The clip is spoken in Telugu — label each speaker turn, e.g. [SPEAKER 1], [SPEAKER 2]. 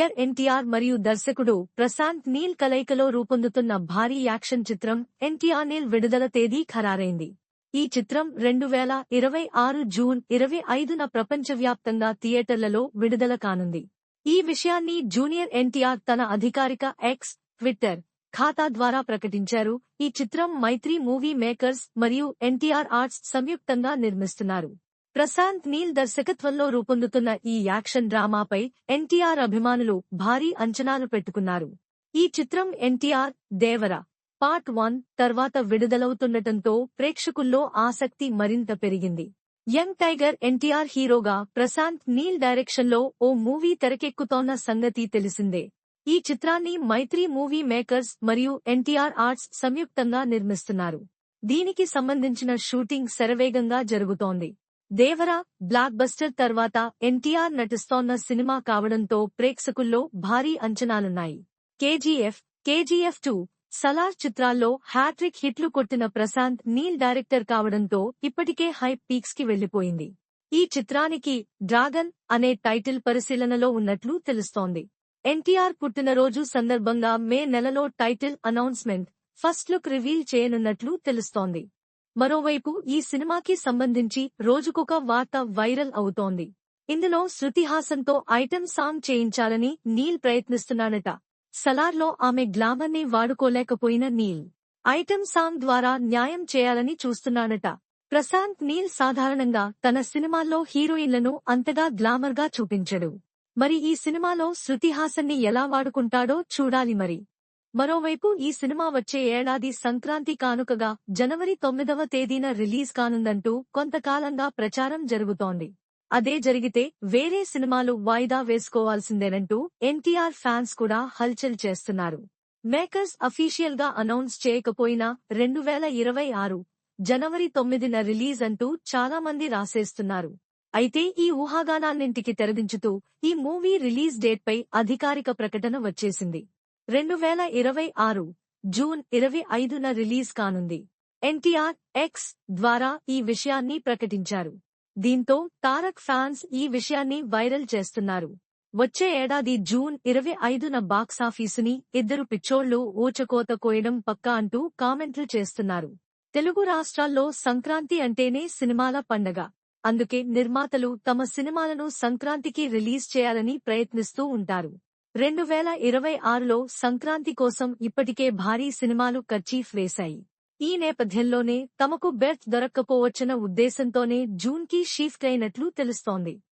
[SPEAKER 1] ఎర్ ఎన్టీఆర్ మరియు దర్శకుడు ప్రశాంత్ నీల్ కలయికలో రూపొందుతున్న భారీ యాక్షన్ చిత్రం ఎన్టీఆర్ నీల్ విడుదల తేదీ ఖరారైంది. ఈ చిత్రం రెండు వేల ఇరవై ఆరు జూన్ ఇరవై ఐదున ప్రపంచవ్యాప్తంగా థియేటర్లలో విడుదల కానుంది. ఈ విషయాన్ని జూనియర్ ఎన్టీఆర్ తన అధికారిక ఎక్స్ ట్విట్టర్ ఖాతా ద్వారా ప్రకటించారు. ఈ చిత్రం మైత్రి మూవీ మేకర్స్ మరియు ఎన్టీఆర్ ఆర్ట్స్ సంయుక్తంగా నిర్మిస్తున్నారు. ప్రశాంత్ నీల్ దర్శకత్వంలో రూపొందుతున్న ఈ యాక్షన్ డ్రామాపై ఎన్టీఆర్ అభిమానులు భారీ అంచనాలు పెట్టుకున్నారు. ఈ చిత్రం ఎన్టీఆర్ దేవర పార్ట్ వన్ తర్వాత విడుదలవుతుండటంతో ప్రేక్షకుల్లో ఆసక్తి మరింత పెరిగింది. యంగ్ టైగర్ ఎన్టీఆర్ హీరోగా ప్రశాంత్ నీల్ డైరెక్షన్లో ఓ మూవీ తెరకెక్కుతోన్న సంగతి తెలిసిందే. ఈ చిత్రాన్ని మైత్రి మూవీ మేకర్స్ మరియు ఎన్టీఆర్ ఆర్ట్స్ సంయుక్తంగా నిర్మిస్తున్నారు. దీనికి సంబంధించిన షూటింగ్ శరవేగంగా జరుగుతోంది. దేవరా బ్లాక్ బస్టర్ తర్వాత ఎన్టీఆర్ నటిస్తోన్న సినిమా కావడంతో ప్రేక్షకుల్లో భారీ అంచనాలున్నాయి. కేజీఎఫ్ కేజీఎఫ్ టూ సలార్ చిత్రాల్లో హ్యాట్రిక్ హిట్లు కొట్టిన ప్రశాంత్ నీల్ డైరెక్టర్ కావడంతో ఇప్పటికే హైప్ పీక్స్కి వెళ్ళిపోయింది ఈ చిత్రానికి డ్రాగన్ అనే టైటిల్ పరిశీలనలో ఉన్నట్లు తెలుస్తోంది. ఎన్టీఆర్ పుట్టినరోజు సందర్భంగా మే నెలలో title announcement first look reveal చేయనున్నట్లు తెలుస్తోంది. మరోవైపు ఈ సినిమాకి సంబంధించి రోజుకొక వార్త వైరల్ అవుతోంది. ఇందులో శృతిహాసన్తో ఐటెం సాంగ్ చేయించాలని నీల్ ప్రయత్నిస్తున్నాడట. సలార్లో ఆమె గ్లామర్ని వాడుకోలేకపోయిన నీల్. ఐటెం సాంగ్ ద్వారా న్యాయం చేయాలని చూస్తున్నాడట. ప్రశాంత్ నీల్ సాధారణంగా తన సినిమాల్లో హీరోయిన్లను అంతగా గ్లామర్గా చూపించడు. మరి ఈ సినిమాలో శృతిహాసన్ని ఎలా వాడుకుంటాడో చూడాలి మరి. మరోవైపు ఈ సినిమా వచ్చే ఏడాది సంక్రాంతి కానుకగా జనవరి తొమ్మిదవ తేదీన రిలీజ్ కానుందంటూ కొంతకాలంగా ప్రచారం జరుగుతోంది. అదే జరిగితే వేరే సినిమాలు వాయిదా వేసుకోవాల్సిందేనంటూ ఎన్టీఆర్ ఫ్యాన్స్ కూడా హల్చల్ చేస్తున్నారు. మేకర్స్ అఫీషియల్గా అనౌన్స్ చేయకపోయినా రెండు వేల ఇరవై ఆరు జనవరి తొమ్మిదిన రిలీజ్ అంటూ చాలా మంది రాసేస్తున్నారు. అయితే ఈ ఊహాగానాన్నింటికి తెరదించుతూ ఈ మూవీ రిలీజ్ డేట్ పై అధికారిక ప్రకటన వచ్చేసింది. రెండు వేల ఇరవై ఆరు జూన్ ఇరవై ఐదున రిలీజ్ కానుంది. ఎన్టీఆర్ ఎక్స్ ద్వారా ఈ విషయాన్ని ప్రకటించారు. దీంతో తారక్ ఫ్యాన్స్ ఈ విషయాన్ని వైరల్ చేస్తున్నారు. వచ్చే ఏడాది జూన్ ఇరవై ఐదున బాక్సాఫీసుని ఇద్దరు పిచ్చోళ్ళు ఊచకోత కోయడం పక్కా అంటూ కామెంట్లు చేస్తున్నారు. తెలుగు రాష్ట్రాల్లో సంక్రాంతి అంటేనే సినిమాల పండగ. అందుకే నిర్మాతలు తమ సినిమాలను సంక్రాంతికి రిలీజ్ చేయాలని ప్రయత్నిస్తూ ఉంటారు. రెండు వేల ఇరవై ఆరులో సంక్రాంతి కోసం ఇప్పటికే భారీ సినిమాలు కర్చీఫ్ వేశాయి. ఈ నేపథ్యంలోనే తమకు బెర్త్ దొరక్కపోవచ్చన్న ఉద్దేశంతోనే జూన్కి షిఫ్ట్ అయినట్లు తెలుస్తోంది.